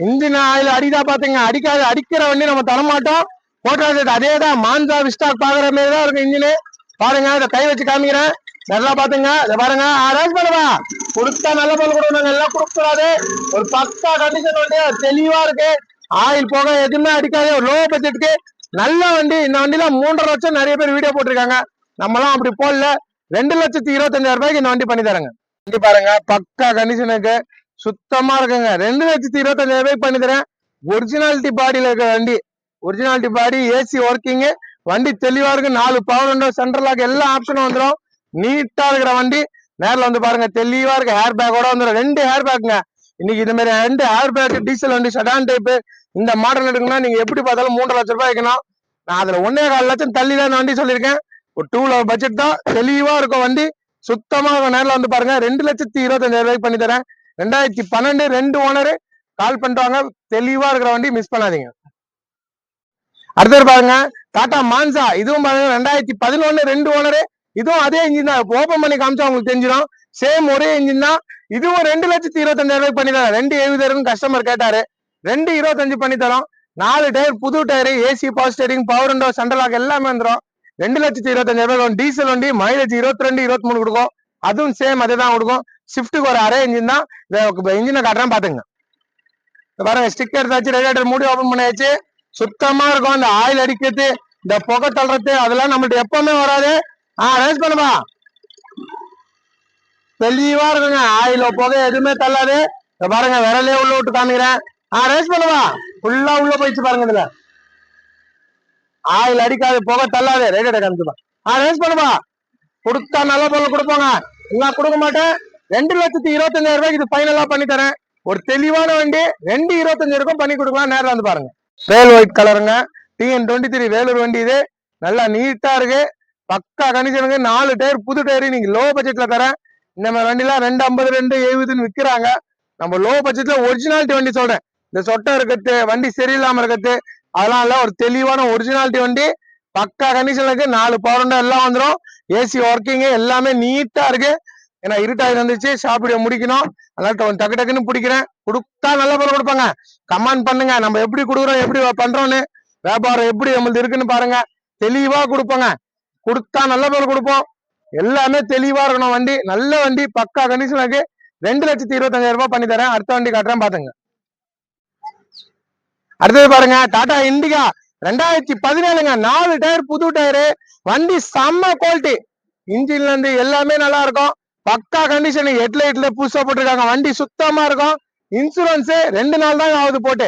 இன்ஜின் ஆயில் அடிதா பாத்துங்க? அடிக்காது அடிக்கிற வண்டி நம்ம தர மாட்டோம். அதே தான் மான்சா விஸ்டாக் பாக்குற மாதிரி தான் இருக்கும் இன்ஜினு. பாருங்க இதை கை வச்சு காமிக்கிறேன். நல்லா பாத்துங்க. இதை பாருங்க. அரேஞ்ச் பண்ணுவா. கொடுத்தா நல்ல பொருள் கொடுக்கணும் எல்லாம் கொடுக்கூடாது ஒரு பக்கா கண்டிஷன் வண்டி தெளிவா இருக்கு. ஆயில் போக எதுவுமே அடிக்காது. ஒரு லோ பட்ஜெட்டுக்கு நல்ல வண்டி. இந்த வண்டியில மூன்றரை லட்சம் நிறைய பேர் வீடியோ போட்டிருக்காங்க. நம்மளாம் அப்படி போடல. ரெண்டு லட்சத்தி இருபத்தஞ்சாயிரம் ரூபாய்க்கு இந்த வண்டி பண்ணி தரேங்க. வண்டி பாருங்க. பக்கா கண்டிஷனுக்கு சுத்தமா இருக்குங்க. ரெண்டு லட்சத்தி இருபத்தஞ்சாயிரம் ரூபாய்க்கு பண்ணி தரேன் ஒரிஜினாலிட்டி பாடியில இருக்க வண்டி. ஒரிஜினாலிட்டி பாடி ஏசி ஒர்க்கிங் வண்டி தெளிவா இருக்கு. நாலு பவர் விண்டோ சென்ட்ரல் லாக் எல்லா ஆப்ஷனும் வந்துடும் நீட்டா இருக்கிற வண்டி. நேரில் வந்து பாருங்க தெளிவா இருக்கு. ஹேர் பேக்கோட வந்துடும் ரெண்டு ஹேர் பேக்குங்க இன்னைக்கு இந்த மாதிரி ரெண்டு ஹேர் பேக் டீசல் வண்டி சடான் டைப் இந்த மாடல் எடுக்கணும்னா நீங்க எப்படி பார்த்தாலும் மூன்றரை லட்சம் ரூபாய் வைக்கணும். நான் அதுல ஒன்னே கால் லட்சம் தள்ளி தான் வண்டி சொல்லியிருக்கேன். ஒரு டூ லவர் பட்ஜெட் தான். தெளிவா இருக்கும் வண்டி. சுத்தமாக நேரில் வந்து பாருங்க ரெண்டு லட்சத்தி இருபத்தஞ்சாயிரம் ரூபாய்க்கு பண்ணி தரேன் ரெண்டாயிரத்தி பன்னெண்டு ரெண்டு ஓனரு கால் பண்றாங்க தெளிவா இருக்கிற வண்டி மிஸ் பண்ணாதீங்க. அடுத்தது பாருங்க டாடா மான்சா இதுவும் பாருங்க ரெண்டாயிரத்தி பதினொன்னு ரெண்டு ஓனரு இதுவும் அதே இன்ஜின் தான். ஓபன் பண்ணி காமிச்சா உங்களுக்கு தெரிஞ்சிடும். சேம் ஒரே இன்ஜின் தான். இதுவும் ரெண்டு லட்சத்தி இருபத்தஞ்சாயிரம் ரூபாய்க்கு பண்ணி தரேன். ரெண்டு எழுபதாயிரம் கஸ்டமர் கேட்டாரு. ரெண்டு இருபத்தஞ்சு பண்ணி தரோம். நாலு டயர் புது tyre AC power steering power window central lock எல்லாமே வந்துடும் ரெண்டு லட்சத்தி இருபத்தஞ்சாயிரம் ரூபாய் டீசல் வண்டி மைலேஜ் இருபத்தி ரெண்டு இருபத்தி மூணு கொடுக்கும். அதுவும் சேம் அதே தான் கொடுக்கும் ஷிஃப்ட்டுக்கு ஒரு அரை இன்ஜின் தான். இன்ஜினை காட்டுறேன் பார்த்துங்க இந்த பாருங்க ஸ்டிக்கர் எடுத்தாச்சு ரேடியேட்டர் மூடி ஓப்பன் பண்ணியாச்சு. சுத்தமா இருக்கும். இந்த ஆயில் அடிக்கிறது இந்த புகை தள்ளுறது அதெல்லாம் நம்மள்ட்ட எப்பவுமே வராது. ஆ ரேஸ் பண்ணுப்பா. தெளிவா இருக்குங்க. ஆயில புகை எதுவுமே தள்ளாது. இந்த பாருங்க விரலே உள்ள விட்டு காமிக்கிறேன். ஆ ரேஸ் பண்ணுவா ஃபுல்லா உள்ள போயிடுச்சு பாருங்க இதுல. ஆயில் அடிக்காது புகை தள்ளாது. ரேடியேட்டர் காமிச்சுப்பா. ஆ ரேஸ் பண்ணுப்பா. கொடுத்தா நல்ல பொருள் கொடுப்போங்க. நான் கொடுக்க மாட்டேன். ரெண்டு லட்சத்தி இருபத்தஞ்சாயிரம் ரூபாய்க்கு இது ஃபைனலா பண்ணி தரேன். ஒரு தெளிவான வண்டி ரெண்டு இருபத்தஞ்சு பண்ணி கொடுக்கலாம். நேரில் வந்து பாருங்க. பேல் ஒயிட் கலருங்க டிஎன் டுவெண்ட்டி த்ரீ வேலூர் வண்டி இது. நல்லா நீட்டா இருக்கு. பக்கா கண்டிஷனுக்கு நாலு டயர் புது டயர் நீங்க லோ பட்ஜெட்ல தரேன். இந்த மாதிரி வண்டிலாம் ரெண்டு ஐம்பது ரெண்டு எழுபதுன்னு விற்கிறாங்க நம்ம லோ பட்ஜெட்ல ஒரிஜினாலிட்டி வண்டி சொல்றேன். இந்த சொட்டை இருக்கிறது வண்டி சரியில்லாம இருக்கிறது அதெல்லாம் இல்லை. ஒரு தெளிவான ஒரிஜினாலிட்டி வண்டி. பக்கா கண்டிஷனுக்கு நாலு பவுண்டா எல்லாம் வந்துடும் ஏசி ஒர்க்கிங்கு எல்லாமே நீட்டாக இருக்கு. ஏன்னா இருட்டாக வந்துச்சு சாப்பிட முடிக்கணும். அதனால டக்கு டக்கு டக்குன்னு பிடிக்கிறேன். கொடுத்தா நல்ல பொருள் கொடுப்பாங்க. கமெண்ட் பண்ணுங்க. நம்ம எப்படி கொடுக்குறோம் எப்படி பண்றோம்னு வியாபாரம் எப்படி நம்மளுக்கு இருக்குன்னு பாருங்க. தெளிவா கொடுப்போங்க. கொடுத்தா நல்ல பொருள் கொடுப்போம். எல்லாமே தெளிவா இருக்கணும் வண்டி. நல்ல வண்டி பக்கா கண்டிஷனுக்கு ரெண்டு லட்சத்தி இருபத்தஞ்சாயிரம் ரூபாய் பண்ணி தரேன் அடுத்த வண்டி காட்டுறேன் பாத்துங்க அடுத்தது பாருங்க டாடா இண்டிகா ரெண்டாயிரத்தி பதினேழுங்க. நாலு டயர் புது டயரு. வண்டி செம்ம குவாலிட்டி இன்ஜின்ல இருந்து எல்லாமே நல்லா இருக்கும் பக்கா கண்டிஷன் ஹெட்லைட்ல புதுசா போட்டிருக்காங்க. வண்டி சுத்தமா இருக்கும். இன்சூரன்ஸ் ரெண்டு நாள் தான் ஆகுது போட்டு.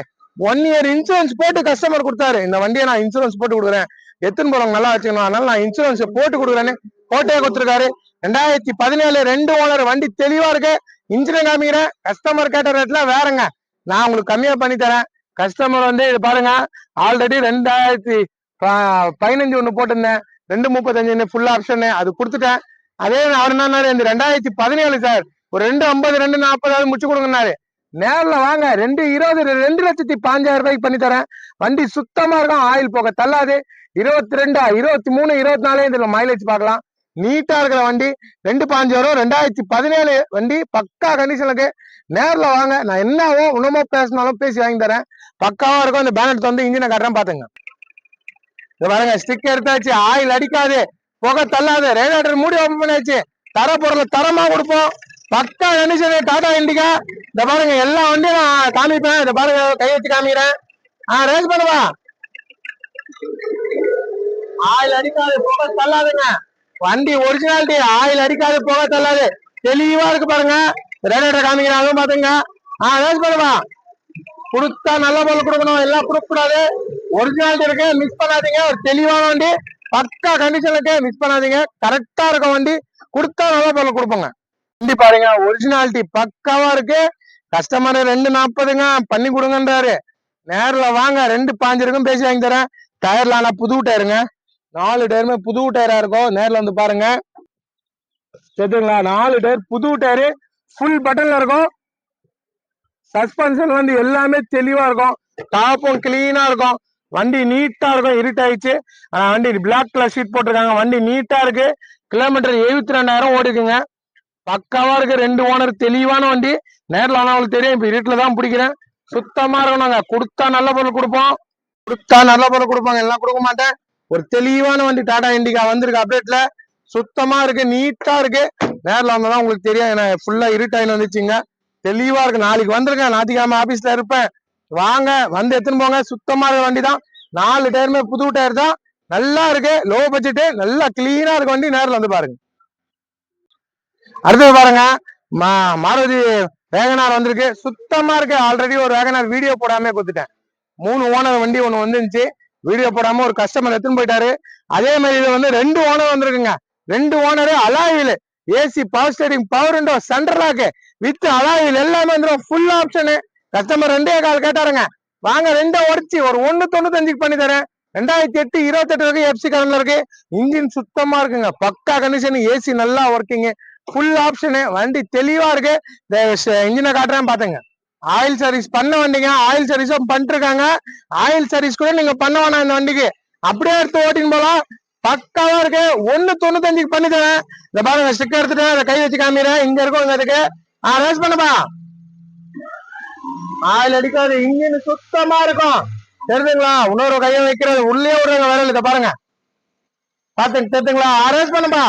ஒன் இயர் இன்சூரன்ஸ் போட்டு கஸ்டமர் கொடுத்தாரு. இந்த வண்டியை நான் இன்சூரன்ஸ் போட்டு கொடுக்குறேன். எத்தனை போறவங்க நல்லா வச்சுக்கணும். அதனால நான் இன்சூரன்ஸ் போட்டு கொடுக்குறேன்னு போட்டே கொடுத்துருக்காரு. ரெண்டாயிரத்தி பதினேழு ரெண்டு ஓனர். வண்டி தெளிவா இருக்கு. இன்ஜினை காமிக்கிறேன். கஸ்டமர் கேட்ட ரேட்ல வேறங்க. நான் உங்களுக்கு கம்மியா பண்ணி தரேன் கஸ்டமர் வந்து இது பாருங்க ஆல்ரெடி ரெண்டாயிரத்தி பதினஞ்சு ஒன்று போட்டிருந்தேன். ரெண்டு முப்பத்தஞ்சு ஃபுல் ஆப்ஷன் அது கொடுத்துட்டேன். அதே அவர் என்ன இந்த ரெண்டாயிரத்தி பதினேழு சார் ஒரு ரெண்டு ஐம்பது ரெண்டு நாற்பதாவது முடிச்சு கொடுங்கனாரு நேரில் வாங்க ரெண்டு இருபது ரெண்டு லட்சத்தி பாஞ்சாயிரம் ரூபாய்க்கு பண்ணி தரேன். வண்டி சுத்தமா இருக்கும் ஆயில் போக தள்ளாது. இருபத்தி ரெண்டா இருபத்தி மூணு இருபத்தி நாலு இதுல மைலேஜ் பார்க்கலாம். நீட்டா இருக்கிற வண்டி ரெண்டு பாஞ்சாயிரம் ரெண்டாயிரத்தி பதினேழு வண்டி பக்கா கண்டிஷனுக்கு நேரில் வாங்க நான் என்னவோ உணவோ பேசினாலும் பேசி வாங்கி தரேன். பக்காவா இருக்கும். அந்த பேனட் வந்து இன்ஜினை கட்டுறேன் பாத்துங்க. இது பாருங்க ஸ்டிக் எடுத்தாச்சு. ஆயில் அடிக்காது. புகை தள்ளாது. ரேடியேட்டர் மூடி ஓப்பன் பண்ணியாச்சு. தர பொருளை தரமா கொடுப்போம். பக்கா நினைச்சது டாடா இண்டிகா. இந்த பாருங்க எல்லா வண்டியும் நான் காமிப்பேன். இந்த பாருங்க கை வச்சு காமிக்கிறேன். ஆ ரேஸ் பண்ணுவா ஆயில் அடிக்காது புகை தள்ளாதுங்க. வண்டி ஒரிஜினாலிட்டி ஆயில் அடிக்காது புகை தள்ளாது. தெளிவா இருக்கு பாருங்க. ரேடியேட்டர் காமிக்கிறேன் அதுவும் பாத்துங்க. ஆ ரேஸ் பண்ணுவா கொடுத்தா நல்ல பொருள் கொடுக்கணும். எல்லாம் கொடுக்கக்கூடாது. ஒரிஜினாலிட்டி இருக்கு. மிஸ் பண்ணாதீங்க. ஒரு தெளிவான வண்டி. பக்கா கண்டிஷன் இருக்கு. மிஸ் பண்ணாதீங்க. கரெக்டா இருக்கும் வண்டி. கொடுத்தா நல்ல பொருள் கொடுப்போங்க. வண்டி பாருங்க. ஒரிஜினாலிட்டி பக்காவா இருக்கு. கஸ்டமர் ரெண்டு நாற்பதுங்க பண்ணி கொடுங்கன்றாரு. நேர்ல வாங்க. ரெண்டு பாஞ்சிருக்கும் பேசி வாங்கி தரேன். டயர்ல ஆனா புது டயருங்க நாலு டயருமே புது டயரா இருக்கும். நேர்ல வந்து பாருங்க. சரிங்களா? நாலு டயர் புது டயரு ஃபுல் பட்டன்ல இருக்கும். சஸ்பென்ஷன் வந்து எல்லாமே தெளிவா இருக்கும். டாப்பும் கிளீனா இருக்கும். வண்டி நீட்டா இருக்கும் இருட்டாயிடுச்சு ஆனா வண்டி பிளாக் கலர் ஷீட் போட்டிருக்காங்க. வண்டி நீட்டா இருக்கு. கிலோமீட்டர் எழுபத்தி ரெண்டாயிரம் ஓடிக்குங்க பக்காவா இருக்கு. ரெண்டு ஓனர் தெளிவான வண்டி. நேரில் ஆனவங்களுக்கு தெரியும். இப்ப இருட்டுல தான் பிடிக்கிறேன். சுத்தமா இருக்கணுங்க. கொடுத்தா நல்ல பொருள் கொடுப்போம். கொடுத்தா நல்ல பொருள் கொடுப்பாங்க. எல்லாம் கொடுக்க மாட்டேன். ஒரு தெளிவான வண்டி டாடா இண்டிகா வந்திருக்கு அப்டேட்ல சுத்தமா இருக்கு நீட்டா இருக்கு. நேரில் வந்தாதான் உங்களுக்கு தெரியும். ஏன்னா ஃபுல்லா இருட்டாயின்னு வந்துச்சுங்க. தெளிவா இருக்கு. நாளைக்கு வந்துருங்க ஞாயிற்றுக்கிழமை ஆபீஸ்ல இருப்பேன். வாங்க வந்து எடுத்துன்னு போங்க. சுத்தமா இருக்க வண்டி தான் நாலு டயருமே புது டயர் தான். நல்லா இருக்கு. லோ பட்ஜெட் நல்லா கிளீனா இருக்க வண்டி நேரில் வந்து பாருங்க. அடுத்தது பாருங்க. மா மாருதி வேகனார் வந்திருக்கு. சுத்தமா இருக்கு. ஆல்ரெடி ஒரு வேகனார் வீடியோ போடாம கொடுத்துட்டேன். மூணு ஓனர் வண்டி ஒண்ணு வந்துருந்துச்சு. வீடியோ போடாம ஒரு கஸ்டமர் எடுத்துன்னு போயிட்டாரு. அதே மாதிரி இது வந்து ரெண்டு ஓனர் வந்திருக்குங்க. ரெண்டு owner alloy wheel AC power steering power window centre lock with alloy wheel எல்லாமே வந்துடும் ஃபுல் ஆப்ஷனு கஸ்டமர் ரெண்டே கால் கேட்டாருங்க. வாங்க ரெண்டே உடச்சி ஒரு ஒன்று தொண்ணூத்தஞ்சுக்கு பண்ணி தரேன். ரெண்டாயிரத்தி எட்டு இருபத்தெட்டு வரைக்கும் எஃப்சி கரண்ட்ல இருக்கு. இன்ஜின் சுத்தமா இருக்குங்க. பக்கா கண்டிஷன் ஏசி நல்லா ஒர்க்கிங் ஃபுல் ஆப்ஷனு வண்டி தெளிவா இருக்கு. இன்ஜினை காட்டுறேன் பாத்துங்க. ஆயில் சர்வீஸ் பண்ண வண்டிங்க. ஆயில் சர்வீஸும் பண்ணிருக்காங்க ஆயில் சர்வீஸ் கூட நீங்க பண்ண வேணாம் இந்த வண்டிக்கு. அப்படியே எடுத்து ஓட்டின்னு போலாம் பக்காவா இருக்கு. ஒண்ணு தொண்ணூத்தஞ்சுக்கு பண்ணி தரேன் இந்த பாருங்க ஸ்டிக்கர் எடுத்துட்டு அதை கை வச்சு காமிக்கிறேன். இங்க இருக்கும் இங்க இருக்கு ரேஸ் பண்ணுப்பா. ஆயில் அடிக்காது. இன்ஜின் சுத்தமா இருக்கும். தெரியுதுங்களா இன்னொரு கையை வைக்கிறது. உள்ளே விடுறாங்க வேற இதை பாருங்க. பாத்துங்க தெரிஞ்சுங்களா? அரேஞ்ச் பண்ணுப்பா.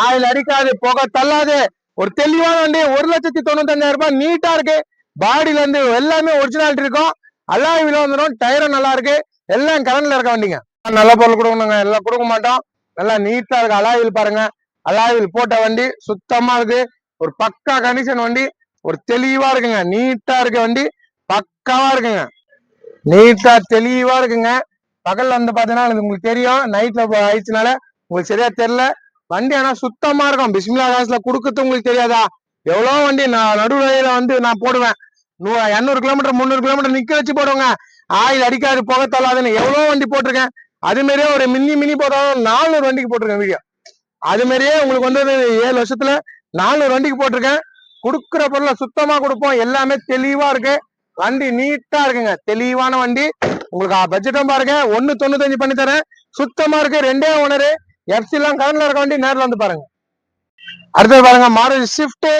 ஆயில் அடிக்காது. புகை தள்ளாது. ஒரு தெளிவான வண்டி. ஒரு லட்சத்தி தொண்ணூத்தஞ்சாயிரம் ரூபாய். நீட்டா இருக்கு. பாடியில இருந்து எல்லாமே ஒரிஜினாலிட்டி இருக்கும். அல்லாவில வந்துடும் டயரும் நல்லா இருக்கு. எல்லாம் கரண்ட்ல இருக்க வண்டிங்க. நல்ல பொருள் கொடுக்கணுங்க. எல்லாம் கொடுக்க மாட்டோம். நல்லா நீட்டா இருக்கு. அலாயில் பாருங்க. அலாயில் போட்ட வண்டி சுத்தமா இருக்கு. ஒரு பக்கா கண்டிஷன் வண்டி. ஒரு தெளிவா இருக்குங்க. நீட்டா இருக்க வண்டி. பக்காவா இருக்குங்க. நீட்டா தெளிவா இருக்குங்க. பகல்ல வந்து பாத்தீங்கன்னா உங்களுக்கு தெரியும். நைட்ல ஆயிடுச்சுனால உங்களுக்கு சரியா தெரியல. வண்டி ஆனா சுத்தமா இருக்கும். பிஸ்மிலா காசுல குடுக்கறது உங்களுக்கு தெரியாதா? எவ்வளவு வண்டி? நான் நடுவழியில வந்து நான் போடுவேன். நூ இரநூறு கிலோமீட்டர் முந்நூறு கிலோமீட்டர் நிக்க வச்சு போடுவேங்க. ஆயில் அடிக்காது புகை தள்ளாதுன்னு எவ்வளவு வண்டி போட்டிருக்கேன்? அது மாதிரியே ஒரு மினி மினி போட்டாலும் நானூறு வண்டிக்கு போட்டிருக்கேன் வீடியோ. அது மாதிரியே உங்களுக்கு வந்து ஏழு வருஷத்துல நானூறு வண்டிக்கு போட்டிருக்கேன். கொடுக்குற பொருளை சுத்தமா கொடுப்போம். எல்லாமே தெளிவா இருக்கு. வண்டி நீட்டா இருக்குங்க. தெளிவான வண்டி. உங்களுக்கு பட்ஜெட்டும் பாருங்க. ஒன்னு தொண்ணூத்தஞ்சு பண்ணி தரேன். சுத்தமா இருக்கு. ரெண்டே ஓனரு. எஃப்சி எல்லாம் கடன்ல இருக்க வண்டி நேரில் வந்து பாருங்க. அடுத்தது பாருங்க. மாருதி ஸ்விஃப்ட்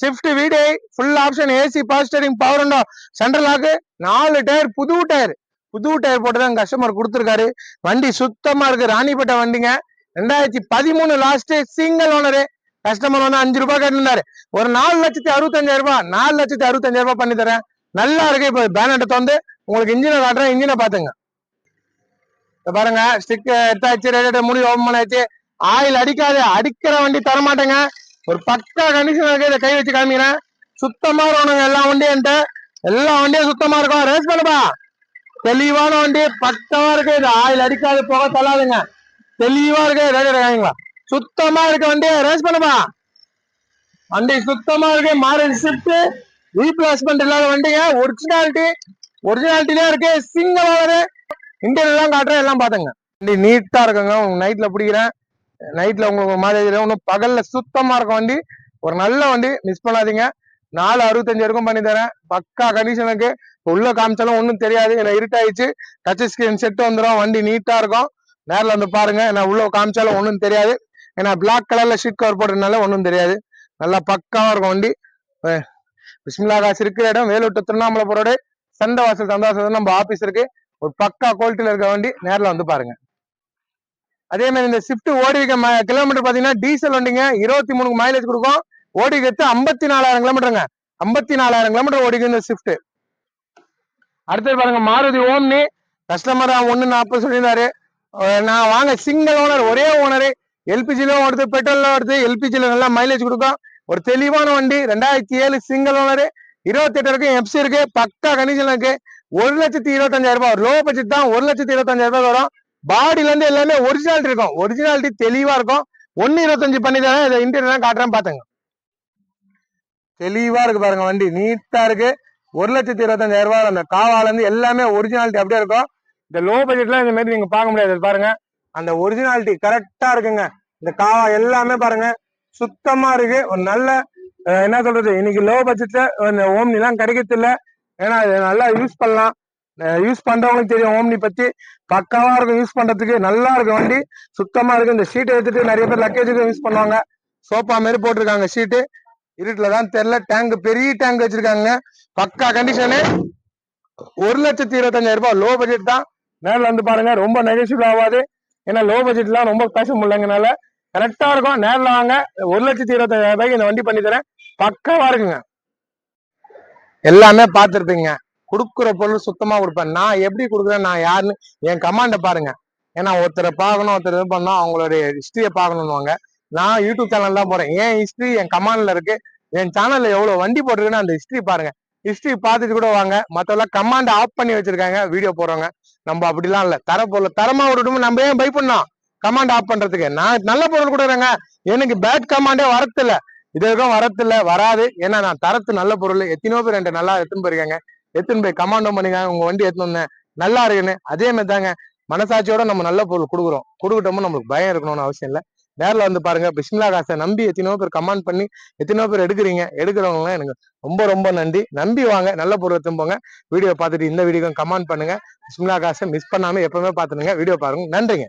ஸ்விஃப்ட் வீடு. Full option AC power steering power window central lock நாலு டயர் புது டயர். புது டயர் போட்டு தான் கஸ்டமர் கொடுத்துருக்காரு. வண்டி சுத்தமா இருக்கு. ராணிப்பேட்டை வண்டிங்க. ரெண்டாயிரத்தி பதிமூணு லாஸ்ட் சிங்கிள் ஓனரு கஸ்டமர் வந்து அஞ்சு ரூபாய் கேட்டிருந்தாரு. ஒரு நாலு லட்சத்தி அறுபத்தஞ்சாயிரம் ரூபாய் நாலு லட்சத்தி அறுபத்தஞ்சாயிரம் ரூபாய் பண்ணி தரேன். நல்லா இருக்கு. இப்போ பேனட்டை வந்து உங்களுக்கு இன்ஜினை காட்டுறேன். இன்ஜினை பாத்துங்க. பாருங்க. ஸ்டிக் எடுத்தாச்சு. ரேடியேட்டர் முடி ஓபன் பண்ணாச்சு. ஆயில் அடிக்காது. அடிக்கிற வண்டி தர மாட்டேங்க ஒரு பக்கா கண்டிஷன் இருக்கு. இதை கை வச்சு காமிக்கிறேன். சுத்தமா இருக்கணுங்க. எல்லா வண்டியும் எல்லா வண்டியும் சுத்தமா இருக்கும். ரேஸ் பண்ணுப்பா. தெளிவான வண்டி பக்கமா இருக்கு. இது ஆயில் அடிக்காது போக தள்ளாதுங்க. தெளிவா இருக்கு. ரேடியேட்டர் காமிங்களா சுத்தமா இருக்க வண்டி ரேஸ் பண்ணுமா? வண்டி சுத்தமா இருக்கு. மாரேஜ் ஷிஃப்ட் ரீப்ளேஸ்மெண்ட் இல்லாத வண்டிங்க. ஒரிஜினாலிட்டி ஒரிஜினாலிட்டிலே இருக்கு. சிங்கிள் ஓனர் இன்டீரியர் எல்லாம் காட்டுறேன் எல்லாம் பாத்துங்க வண்டி நீட்டா இருக்குங்க. உங்களுக்கு நைட்ல பிடிக்கிறேன். நைட்ல உங்களுக்கு மாரேஜ் மாதிரி தெரியும் பகல்ல சுத்தமா இருக்க வண்டி. ஒரு நல்ல வண்டி மிஸ் பண்ணாதீங்க. நாலு அறுபத்தஞ்சு வரைக்கும் பண்ணி தரேன். பக்கா கண்டிஷனுக்கு உள்ள காமிச்சாலும் ஒன்றும் தெரியாது. ஏன்னா இருட்டாயிடுச்சு. டச் ஸ்கிரீன் செட் வந்துடும் வண்டி நீட்டா இருக்கும். நேரில் வந்து பாருங்க. ஏன்னா உள்ள காமிச்சாலும் ஒன்றும் தெரியாது. ஏன்னா பிளாக் கலர்ல ஷீட் கவர் போட்டதுனால ஒன்றும் தெரியாது. நல்லா பக்காவா இருக்கும் வண்டி. அஹ் பிஸ்மிலா காசு இருக்கிற இடம். வேலூர் திருவண்ணாமலை போறோட சண்டை வாசல் சந்தாசம் நம்ம ஆபீஸ் இருக்கு. ஒரு பக்கா குவாலிட்டியில இருக்க வண்டி. நேரில் வந்து பாருங்க. அதே மாதிரி இந்த ஸ்விஃப்ட் ஓடி கிலோமீட்டர் பாத்தீங்கன்னா டீசல் வண்டிங்க இருபத்தி மூணு மைலேஜ் கொடுக்கும். ஓடி ஐம்பத்தி நாலாயிரம் கிலோமீட்டருங்க ஐம்பத்தி நாலாயிரம் கிலோமீட்டர் ஓடிக்கு இந்த ஸ்விஃப்ட் அடுத்தது பாருங்க மாருதி ஓம்னி. கஸ்டமர் ஒன்று நாற்பது சொல்லியிருந்தாரு. நான் வாங்க சிங்கிள் ஓனர் ஒரே ஓனரு எல்பிஜில ஓடுது பெட்ரோல்ல ஓடுது எல்பிஜில நல்லா மைலேஜ் கொடுக்கும். ஒரு தெளிவான வண்டி ரெண்டாயிரத்தி ஏழு சிங்கிள் ஓனரு இருபத்தி எட்டு வரைக்கும் எஃப்சி இருக்கு பக்கா கண்டிஷன் இருக்கு. ஒரு லட்சத்தி இருபத்தஞ்சாயிரம் ரூபாய் லோ பட்ஜெட் தான் ஒரு லட்சத்தி இருபத்தஞ்சாயிரம் ரூபாய் வரும். பாடியில இருந்து எல்லாமே ஒரிஜினாலிட்டி இருக்கும். ஒரிஜினாலிட்டி தெளிவா இருக்கும். ஒன்னு இருபத்தஞ்சு பண்ணி தானே இதை இன்டீரியர் காட்டுறேன் பாத்துங்க தெளிவா இருக்கு பாருங்க வண்டி நீட்டா இருக்கு. ஒரு லட்சத்தி இருபத்தஞ்சாயிரம் ரூபாய் அந்த காவாலேருந்து எல்லாமே ஒரிஜினாலிட்டி அப்படியே இருக்கும். இந்த லோ பட்ஜெட்லாம் இந்த மாதிரி நீங்க பார்க்க முடியாது. பாருங்க. அந்த ஒரிஜினாலிட்டி கரெக்டா இருக்குங்க. இந்த காவா எல்லாமே பாருங்க. சுத்தமா இருக்கு. ஒரு நல்ல என்ன சொல்றது? இன்னைக்கு லோ பட்ஜெட்ல இந்த ஓம்னி எல்லாம் கிடைக்கிறது ஏன்னா இது நல்லா யூஸ் பண்ணலாம். யூஸ் பண்றவங்களுக்கு தெரியும் ஓம்னி பத்தி. பக்காவா இருக்கும் யூஸ் பண்றதுக்கு. நல்லா இருக்கும் வண்டி. சுத்தமா இருக்கு. இந்த ஷீட்டை எடுத்துட்டு நிறைய பேர் லக்கேஜுக்கு யூஸ் பண்ணுவாங்க. சோஃபா மாதிரி போட்டிருக்காங்க ஷீட்டு இருட்டுல தான் தெரியல. டேங்க் பெரிய டேங்க் வச்சிருக்காங்க. பக்கா கண்டிஷனு ஒரு லட்சத்தி இருபத்தஞ்சாயிரம் ரூபாய் லோ பட்ஜெட் தான். நேரில் வந்து பாருங்க ரொம்ப நெகட்டிவ் ஆகாது. ஏன்னா லோ பட்ஜெட்லாம் ரொம்ப பேச முடியலங்கனால கரெக்டா இருக்கும். நேரில் வாங்க. ஒரு லட்சத்தி இருபத்தஞ்சாயிரம் ரூபாய்க்கு இந்த வண்டி பண்ணி தரேன். பக்காவா இருக்குங்க. எல்லாமே பார்த்துருப்பீங்க. கொடுக்குற பொருள் சுத்தமா கொடுப்பேன். நான் எப்படி கொடுக்குறேன்? நான் யாருன்னு? என் கமாண்டை பாருங்க. ஏன்னா ஒருத்தரை பார்க்கணும் ஒருத்தர் இது பண்ணோம் அவங்களுடைய ஹிஸ்டரியை பார்க்கணும்னுவாங்க. நான் யூடியூப் சேனல் தான் போறேன். என் ஹிஸ்டரி என் கமாண்ட்ல இருக்கு. என் சேனல்ல எவ்வளவு வண்டி போட்டிருக்குன்னு அந்த ஹிஸ்டரி பாருங்க. ஹிஸ்டரி பார்த்துட்டு கூட வாங்க. மற்றெல்லாம் கமாண்ட் ஆஃப் பண்ணி வச்சிருக்காங்க. வீடியோ போடுறவங்க. நம்ம அப்படிலாம் இல்லை. தர பொருள் தரமா விடட்டும் நம்ம ஏன் பை பண்ணோம் கமாண்ட் ஆஃப் பண்றதுக்கு. நான் நல்ல பொருள் கொடுக்குறேங்க எனக்கு பேட் கமாண்டே வரத்தில்ல. இது வரைக்கும் வரத்தில்ல. வராது. ஏன்னா நான் தரத்து நல்ல பொருள். எத்தனையோ பேர் என்கிட்ட நல்லா எடுத்துன்னு போயிருக்காங்க. எடுத்துன்னு போய் கமாண்டும் பண்ணிக்காங்க. உங்க வண்டி எடுத்துன்னு வந்தேன். நல்லா இருக்குன்னு. அதே மாதிரி தாங்க மனசாட்சியோட நம்ம நல்ல பொருள் கொடுக்குறோம். கொடுக்கட்டோமோ நம்மளுக்கு பயம் இருக்கணும்னு அவசியம் இல்லை. நேரில் வந்து பாருங்க பிஸ்மிலா காசை நம்பி எத்தனையோ பேர் கமெண்ட் பண்ணி எத்தனையோ பேர் எடுக்கிறீங்க. எடுக்கிறவங்களாம் எனக்கு ரொம்ப ரொம்ப நன்றி. நம்பி வாங்க நல்ல பொருள் போங்க. வீடியோ பார்த்துட்டு இந்த வீடியோ கமெண்ட் பண்ணுங்க. பிஸ்மிலா காசை மிஸ் பண்ணாமல் எப்பவுமே பார்த்துடுங்க வீடியோ பாருங்க. நன்றிங்க.